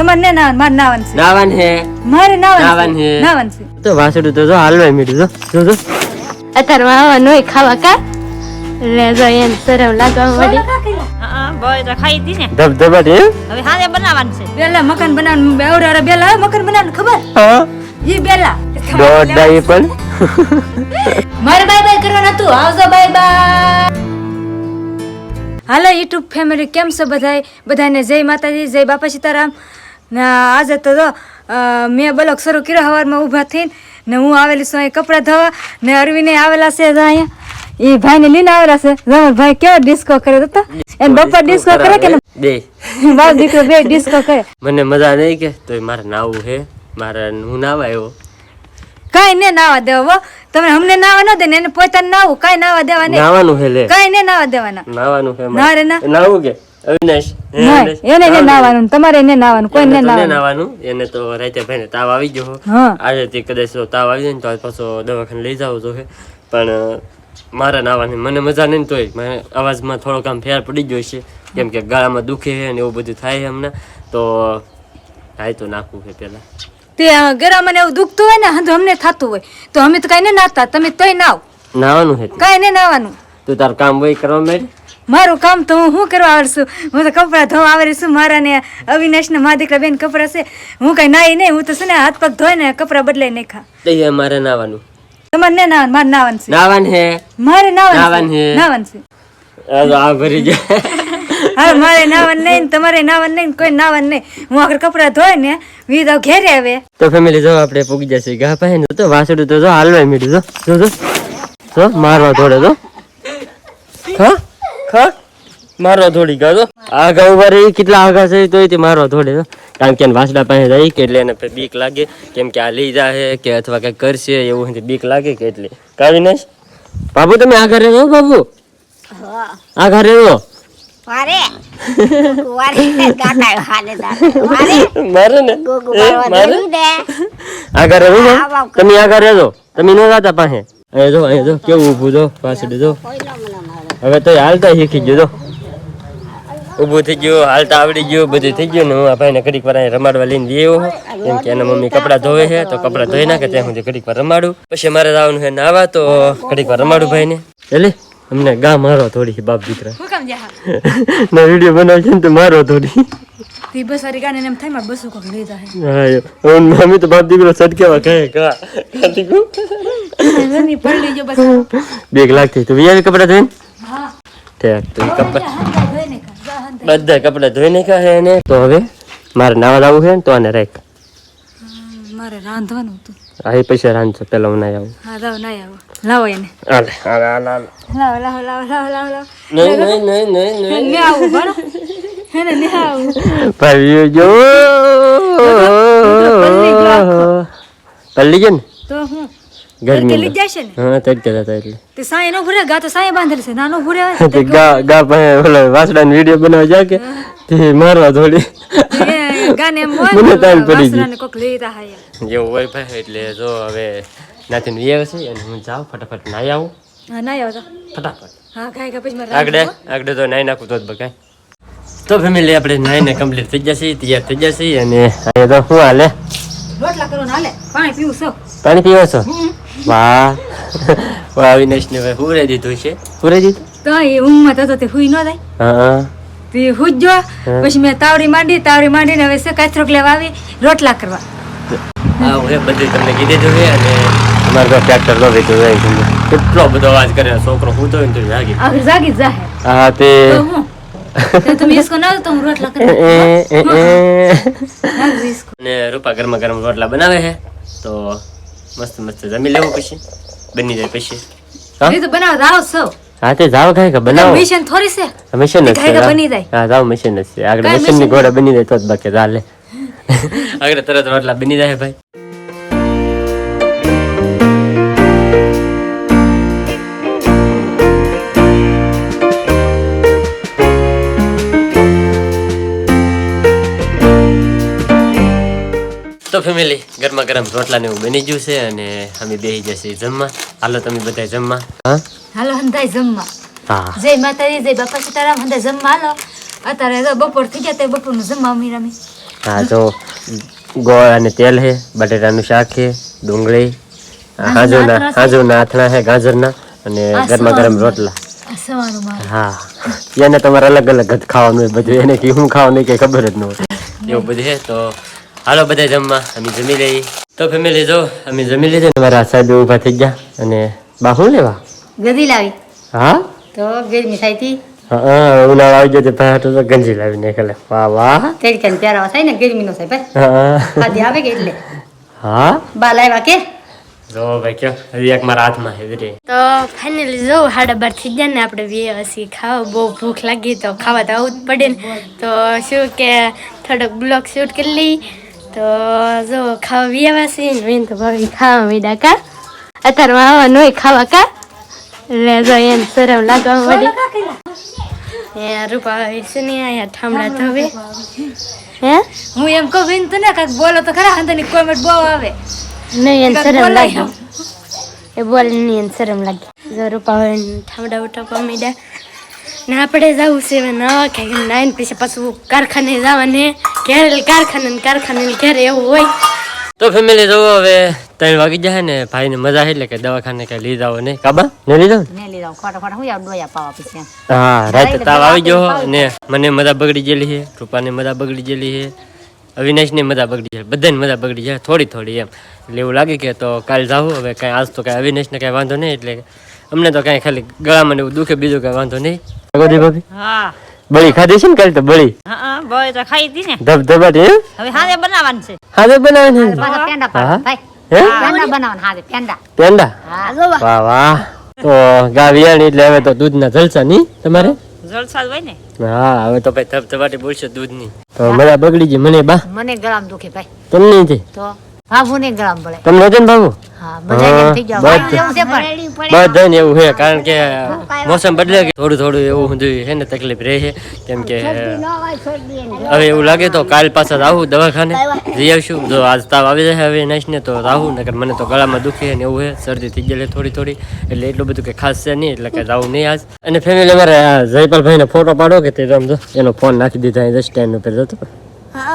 તમારે ને નાવાનું મારે નાવાનું છે. નાવાન હે. મારે નાવાનું નાવાનું છે. છે છે. તો વાસુડું તો જો હાલવાય મીઠું જો. જો જો. અત્યારે આવવાનું ખાવા કા? એટલે જો એમ સરમ લાગવા મળી હા બોય તો ખાઈ દી ને. ધબધબા દે હવે સાંજે બનાવવાનું છે. બેલા મકાન બનાવવાનું બેવડા વાળા બેલા મકાન બનાવવાનું ખબર? હા. ઈ બેલા. દોઢ ડાઈ પણ. મારે બાય બાય કરવાનું હતું આવજો bye bye. Hello YouTube family કેમ છો બધાય? બધાને જય માતાજી જય બાપા સીતારામ ને આજે તો મેં બ્લોગ શરૂ કર્યો સવારમાં ઊભા થઈને ને હું આવેલી છું અહીં કપડાં ધોવા ને અરવિને આવેલા છે અહીંયા. એ ભાઈને લઈને આવેલા છે. જમર ભાઈ કેવો ડિસ્કો કરે તો? એને બપોર ડિસ્કો કરે કે બે. મારો દીકરો બે ડિસ્કો કરે. મને મજા નહીં કે તો મારે નાવું હે. મારે હું નાવા આવ્યો. કઈ ને નાવા દેવા તમે અમને નાવા ન દે ને એને પોતાને નાવું. કઈ નાવા દેવા નહીં. નાવાનું હે લે. કઈ ને નાવા દેવાના. નાવાનું હે ના રે ના. નાવું કે? અવિનાશ હે, એને નાવાનું તમારે ને નાવાનું કોઈ ને એને તો નહીં નાવાનું. નાવાનું એને તો રાતે ભાઈને તાવ આવી ગયો આજે તે કદાચ તાવ આવી જાય ને તો પાછો દવાખાને લઈ જાવ પણ મારા નાવાની મને મજા નહીં તોય. મને અવાજમાં થોડોક આમ ફેર પડી ગયો છે કેમ કે ગાળામાં દુખે છે ને એવું બધું થાય છે હમણાં. તો હાય તો નાખવું છે પેલા તે ગરામાં એવું દુખતું હોય ને હંધું અમને થતું હોય. તો અમે તો કાંઈ ને નાતા તમે તોય નાવ. નાવાનું છે. કાંઈ ને નાવાનું. તું તારું કામ હોય કરવા માંડ. મારું કામ તો હું શું કરવા આવડશું. હું તો કપડાં ધોવા આવડી છું. મારા ને અવિનાશ ને મા દીકરા બેન કપડાં છે. હું કઈ નાઈ નહીં. હું તો શું ને હાથ પગ ધોઈ ને કપડાં બદલાઈ નહીં ખા તો એ મારે નાવાનું. તમારે ને નાવાનું? મારે નાવાનું છે. નાવાન હે. મારે નાવાનું છે. નાવાન છે. આ આ ભરી જાય હા મારે નાવાનું નહીં તમારે નાવાનું નહીં કોઈ નાવાનું નહીં. હું આગળ કપડાં ધોય ને વી તો ઘેરે આવે. તો ફેમિલી જો આપણે પૂગી જશે. ગા પાસે ને તો વાસડું તો જો હાલવાય મીઠું. જો જો જો. મારવા થોડે જો. ખા ખા? મારવા થોડી ગયો આગા ઊભા રહી કેટલા આગા છે તો તે થોડે કારણ કે વાસડા પાસે રહી કે એટલે એને બીક લાગે કેમ કે આ લઈ જાય કે અથવા કંઈક કરશે એવું બીક લાગે કે એટલે. કાવી નહીં બાબુ તમે આગળ રહેજો બાબુ. આગળ મારે? મારે રહેવું. તમે આગળ રહેજો. તમે ન જાતા પાસે. અહીંયા જો અહીંયા જો કેવું ઊભું જો પાછળ જો. હવે તો હાલતા શીખી ગયો તો ઊભું થઈ ગયું હાલતા આવડી ગયું બધું થઈ ગયું ને હું આ ભાઈને ઘડીક વાર રમાડવા લઈને લઈ આવ્યો કેમ કે એના મમ્મી કપડાં ધોવે છે તો કપડાં ધોઈ નાખે ત્યાં સુધી ઘડીક વાર રમાડું. પછી મારે જવાનું છે નાવા તો ઘડીક વાર રમાડું ભાઈને. એટલે અમને ગા મારો થોડી બાપ દીકરા. ના વીડિયો બનાવશે ને તો મારો થોડી બસ વારી ગાને એમ થાય બસો કોક લઈ જાય હા મમ્મી તો બાપ દીકરો સટકેવા કહે કા બસ. બેગ લાગતી તું વિયાર કપડા ધોઈને? બધા કપડા ધોઈ નાખ્યા છે એને. તો હવે મારે નાવા લાવવું છે ને તો આને રાખ. મારે રાંધવાનું હતું. આ એ પૈસા રાંધજો પેલા હું ના આવું. હા લાવો ના આવો. લાવો એને. હાલે હાલે હાલે હાલે. લાવો લાવો લાવો લાવો લાવો લાવો. નહીં નહીં નહીં નહીં નહીં. ને આવું બરો એને ને આવું. ભાઈ જો. પલ્લી ગયો ને? તો હું? ગરમી જશે ને હા તડકે જતા એટલે તે સાંય નો ભૂરે ગા તો સાંય બાંધેલ છે નાનો ભૂરે તે ગા ગા પાસે ઓલો વાસડાનો વીડિયો બનાવવા જા કે તે મારવા થોડી ગાને એમ મને તાણ પડી ગઈ. કોક લઈ રહ્યા યા હોય ભાઈ એટલે જો હવે નાથી વી આવે છે અને હું જાઉં ફટાફટ નાહી આવું હા ના આવો ફટાફટ હા કાંઈ કાંઈ પછી મારે આગળ આગળ તો નાહી નાખું તો જ બકાય તો ફેમિલી આપણે નાહીને કમ્પ્લીટ થઈ જશે તૈયાર થઈ જશે અને અહીંયા તો શું હાલે રોટલા કરો હાલે પાણી પીવું છો? પાણી પીવો છો? વાહ. વાહ અવિનાશને હવે હુરે દીધું છે. હુરે દીધું? તો એ ઊંઘમાં તો તે હુઈ ન જાય. હા. તે હુજ્જો પછી મેં તાવડી માંડી તાવડી માંડીને હવે સે કાથરોક લેવા આવી રોટલા કરવા. હા હવે બધું તમને કીધી દીધું અને અમારે તો ટ્રેક્ટર નો વેચો જાય છે. કેટલો બધો અવાજ કરે છોકરો હું તો તો જાગી આ જાગી જાહે. હા તે તો હું? તો તમે ઈસકો ના તો હું રોટલા એ, એ, એ, એ. નાખજો રૂપા ગરમા ગરમ રોટલા બનાવે છે તો મસ્ત મસ્ત. જમી લેવું પછી? બની જાય પછી. હા? તો બનાવતા આવો છો. હા તે જાવ કાંઈ કે બનાવો. મિશન થોડી છે. મશીન છે કાંઈ બની જાય. હા જાવ મશીન છે. આગળ મશીનની ઘોડા બની જાય તો જ બાકી ચાલે આગળ તરત રોટલા બની જાય ભાઈ. તો ફેમિલી ગરમા ગરમ રોટલા ને એવું બની ગયું છે અને અમે બેસી જશે જમવા. હાલો તમે બધા જમવા. હા? હાલો હંધાય જમવા. હા. જય માતાજી જય બાપા સીતારામ હંધાય જમવા. હાલો અત્યારે તો બપોર થઈ ગયા તે બપોરનું જમવા અમી રમી. હા તો ગોળ અને તેલ છે બટેટાનું શાક છે ડુંગળી હાજુના હાજુના આથણા છે ગાજરના અને ગરમા ગરમ રોટલા. હા એને તમારે અલગ અલગ જ ખાવાનું હોય બધું એને કે હું ખાવાનું કઈ ખબર જ ન હોય. એવું બધું છે તો હાલો બધા જમવા અમે જમી લઈએ. તો ફેમિલી જો અમે જમી લીધું ને મારા સાહેબ ઊભા થઈ ગયા અને બા શું લેવા? ગદી લાવી. હા? તો ગરમી થાય હતી. હા ઉનાળો આવી ગયો ભાઈ તો ગંજી લાવી નાખેલા વાહ વાહ. તડકા પ્યારા થાય ને? ગરમી થાય ભાઈ. હા ખાધી આવે કે એટલે? હા? બા લાવ્યા કે? જો ભાઈ કયો હવે એક મારા હાથમાં છે વીરે. તો ફાઇનલી જો સાડા બાર થઈ ગયા ને આપણે બે હસી ખાવા બહુ ભૂખ લાગી તો ખાવા તો આવું જ પડે ને. તો શું કે થોડોક બ્લોગ શૂટ કરી લઈ તો જો ખાવા બી છે ને મેં તો ભાભી ખાવા મીડા કા? અત્યારમાં આવવાનું હોય ખાવા કા? એટલે જો એને શરમ લાગવા મળી એ રૂપા છે ને અહીંયા ઠામડા ધવે. હે? હું એમ કહું બેન તને કાંઈક બોલો તો ખરા અંદરની કોમેન્ટ બહુ આવે. નહીં એને શરમ લાગે. એ બોલ નહીં એને શરમ લાગે. જો રૂપા હોય ઠામડા ઉઠા મીડા ને આપણે જવું છે હવે નવા કે નાઈન પછી પાછું કારખાને જવાને. ઘેર કારખાને કારખાને ઘેર એવું હોય. તો ફેમિલી જોવો હવે. ત્રણ વાગી જાય ને ભાઈને મજા છે એટલે કે દવાખાને કઈ લઈ જાવ ને. કાબા ને લીધો ને? લીધા ખોટા ખોટા હું યાર ડોયા પાવા પછી હા રાતે તાવ આવી ગયો ને મને મજા બગડી ગયેલી છે રૂપાની મજા બગડી ગયેલી છે અવિનાશની મજા બગડી જાય બધાની મજા બગડી જાય થોડી થોડી એમ. એટલે એવું લાગે કે તો કાલ જાવું હવે કાંઈ આજ તો કાંઈ અવિનાશને કાંઈ વાંધો નહીં એટલે અમને તો કઈ ખાલી ગળામાં ને એવું દુખે બીજું કઈ વાંધો નહીં. ગોદી ભાભી. હા. બળી ખાધી છે ને કાલે તો બળી? હા બોય તો ખાઈ હતી ને. ધબ ધબાટી એમ હવે હાજે બનાવવાનું છે. હાજે બનાવે પાછા પેંડા પાડ ભાઈ. હે? પેંડા બનાવવાના હાજે પેંડા. પેંડા? હા વાહ વાહ. તો ગા વિયાણી એટલે હવે તો દૂધના જલસા નહીં તમારે? જલસા હોય ને. હા હવે તો ભાઈ ધબ બોલશે દૂધની. તો મજા બગડી ગઈ મને બા. મને ગળામાં દુખે ભાઈ. તમને તો હા, બધા થઈ ગયા. બધાને એવું છે કારણ કે મોસમ બદલે થોડું થોડું એવું ઊંધું છે ને તકલીફ રહે છે કેમ કે હવે એવું લાગે તો કાલ પાછા આવું દવાખાને જઈ આવશું. જો આજ તાવ આવી જાય હવે નાશને તો રાહું નકર મને તો ગળામાં દુખે ને એવું છે શરદી થઈ ગયેલી થોડી થોડી એટલે એટલું બધું કે ખાસ છે નહીં એટલે કે જાવું નહીં આજ. અને ફેમિલી અમારે જયપાલભાઈને ફોટો પાડો કે તે રમજો એનો ફોન નાખી દીધા અહીં સ્ટેન્ડ ઉપર જતો.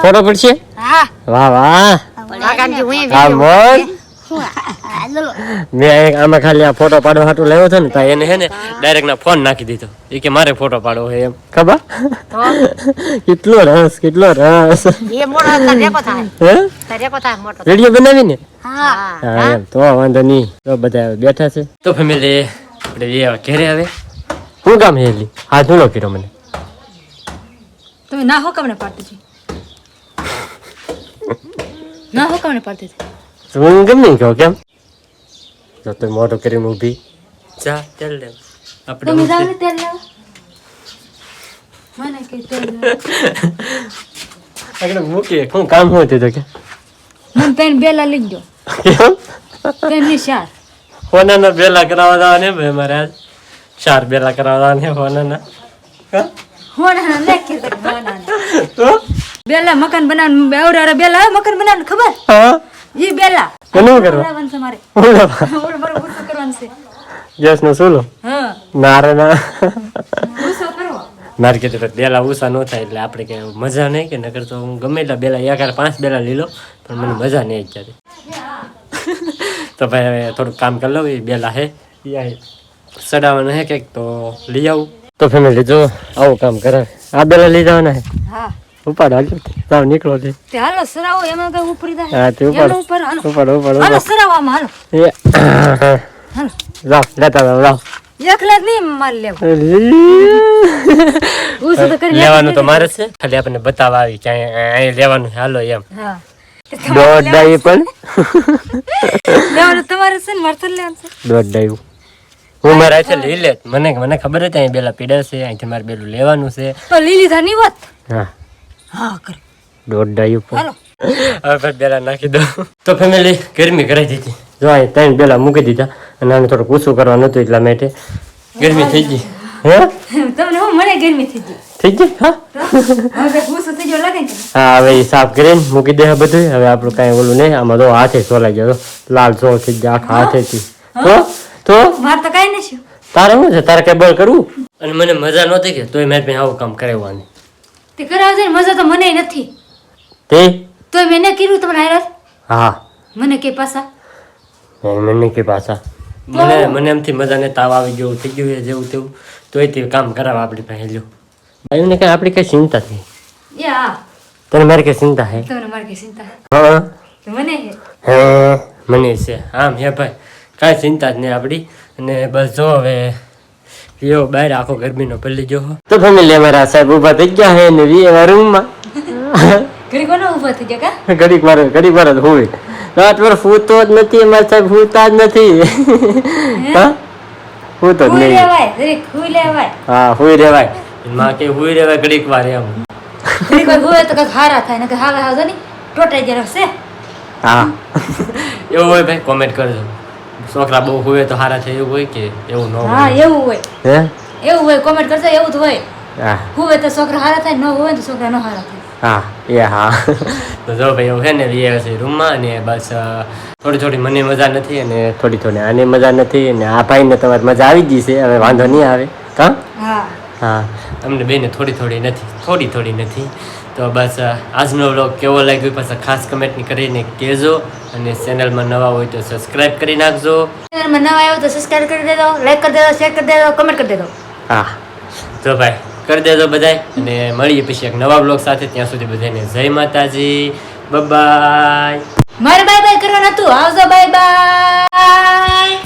ફોટો પડશે? હા. વાહ વાહ. મોજ મેં એક આમાં ખાલી આ ફોટો પાડવા હાટું લેવો છે ને તો એને હે ને ડાયરેક્ટ ના ફોન નાખી દીધો. એ કે મારે ફોટો પાડવો છે એમ. ખબર? કેટલો રસ કેટલો રસ. રેડિયો બનાવી થાય. હે? એમ. તો વાંધો નહીં. તો બધા બેઠા છે. તો ફેમિલી આપણે એ ઘેરે આવે શું કામ હેલી હા ધૂળો કર્યો મને. તમે ના હો કામને પાડતી ના હો કામને પાડતી હતી કેમ ગમે કહો કેમ તો તું મોટો કરીને ઊભી જા ચાલ લે આપણે ને તેલ લેવા મને કે તેલ લેવા. આગળ મૂકીએ કોણ કામ હોય તે તો કે મને પેન બેલા લઈ ગયો કેમ પેનની શાર હોનાના બેલા કરાવવા જવા ને ભાઈ મારે આજ ચાર બેલા કરાવવા ને હોનાના હા? હોના નાખી દે હોના તો બેલા મકાન બનાવવાનું બેવડા બેલા મકાન બનાવવાનું ખબર હા ઈ બેલા. કોનું કરવા? બનાવવાનું છે મારે. ઓલા મારે ગુસ્સો કરવાનું છે. જસ નો સુલો હા નારે ના. ગુસ્સો કરવો. મારે કીધું કે બેલા ઉસા ન થાય એટલે આપણે કે મજા નહીં કે નકર તો હું ગમે એટલા બેલા એક પાંચ બેલા લઈ લો પણ મને મજા નહીં અત્યારે. તો ભાઈ હવે થોડુંક કામ કરી લઉં એ બેલા હે. સડાવવાનું હે કંઈક તો લઈ આવું. તો ફેમિલી જો આવું કામ કરે આ બેલા લઈ જવાના હે? હા. ઉપાડ હાલ તાવ નીકળો છે તે હાલો સરાવો એમાં કઈ ઉપરી દે હા તે ઉપાડ. ઉપર હાલો. ઉપાડ ઉપાડ હાલો સરાવો સરાવામાં હાલો. એ હાલો. લેતા જાઓ જાઓ એકલા નહીં મારે લેવું. ગુસ્સો તો કરી લેવાનું તો મારે છે. ખાલી આપણે બતાવવા આવી કે અહીંયા લેવાનું હાલો એમ. હા. દોઢ ડાઈ પણ. લેવાનું તમારે છે ને મારે લેવાનું છે. દોઢ ડાયું. હું મારા હાથે લઈ લે મને મને ખબર હતી અહીં બેલા પીડા છે અહીંથી મારે બેલું લેવાનું છે. તો લીલી ધાની વાત હા. હા કરે. દોઢ ડાયું પણ હવે ભાઈ બેલા નાખી દો તો ફેમિલી ગરમી કરાવી દીધી જો અહીં ત્રણ બેલા મૂકી દીધા અને આને થોડુંક ઓછું કરવાનું હતું એટલા માટે. ગરમી થઈ ગઈ. હે તમને હું મને ગરમી થઈ ગઈ? થઈ ગઈ? હા? હવે હા સાફ કરીને મૂકી દે બધું હવે આપણું કાંઈ ઓલું નહીં. આમાં તો હાથે સોલાઈ ગયો. લાલ સોળ થઈ ગયા આખા હાથેથી તો? તો? મારે તો કાંઈ નથી. તારે શું છે? તારે કઈ બળ કરવું? અને મને મજા નહોતી કે તોય મેં આવું કામ કરાવવાની. તે કરાવે છે ને મજા તો મને નથી. તે? તોય મેં એને કીધું તમને હારે હા. મને કે પાછા. મને કે પાછા. મને મને એમથી મજા ને તાવ આવી ગયો થઈ ગયું જેવું તેવું. તોય તે કામ કરાવ આપણી પાસે લ્યો. એમને કઈ આપણી કઈ ચિંતા નહીં તને મારી કઈ ચિંતા હે તમને મારે કઈ ચિંતા હા. મને હે મને છે. આમ હે ભાઈ. કાંઈ ચિંતા જ નહીં આપણી. અને બસ જો હવે લ્યો બહાર આખો ગરમીનો પલ્લી જો તો ફેમિલી અમારા સાહેબ ઊભા થઈ ગયા હે ને વી એવા રૂમમાં. ઘડી કોનો ઊભા થઈ ગયા કા? ઘડીક વાર ઘડી વાર જ હોય. રાત ભર ફૂતો જ નથી અમારા સાહેબ ફૂતા જ નથી. હા? ફૂતો જ હુઈ નહીં. હુઈ રેવાય. હા હુઈ રેવાય. માં કે હુઈ રેવાય ઘડીક વાર એમ. ઘડીક વાર હુવે તો કંઈક હારા થાય ને કે હાવે હાવ જો ટોટાઈ જરા છે હા. એવું હોય ભાઈ કોમેન્ટ કરજો. છોકરા બહુ હોય તો સારા થાય એવું હોય કે એવું ન હા હોય એવું હોય. હે? એવું હોય કોમેન્ટ કરજો એવું જ હોય. હા. હોય તો છોકરા હારા થાય ન હોય તો છોકરા ન હારા થાય. હા એ હા. તો જો ભાઈ એવું છે ને વી છે રૂમમાં અને બસ થોડી થોડી મને મજા નથી અને થોડી થોડી આને મજા નથી અને આ ભાઈને તમારે મજા આવી ગઈ છે હવે વાંધો નહીં આવે. કા? હા. હા અમને બેને થોડી થોડી નથી થોડી થોડી નથી. તો બસ આજનો વ્લોગ કેવો લાગ્યો પાછા ખાસ કમેન્ટ કરીને કહેજો અને ચેનલમાં નવા હોય તો સબસ્ક્રાઇબ કરી નાખજો. ચેનલમાં નવા આવ્યો તો સબસ્ક્રાઇબ કરી દેજો લાઈક કરી દેજો શેર કરી દેજો કમેન્ટ કરી દેજો. હા. તો ભાઈ કરી દેજો બધાય અને મળીએ પછી એક નવા બ્લોગ સાથે. ત્યાં સુધી બધાને જય માતાજી. બાય મારે બાય બાય કરવાનું હતું. આવજો બાય બાય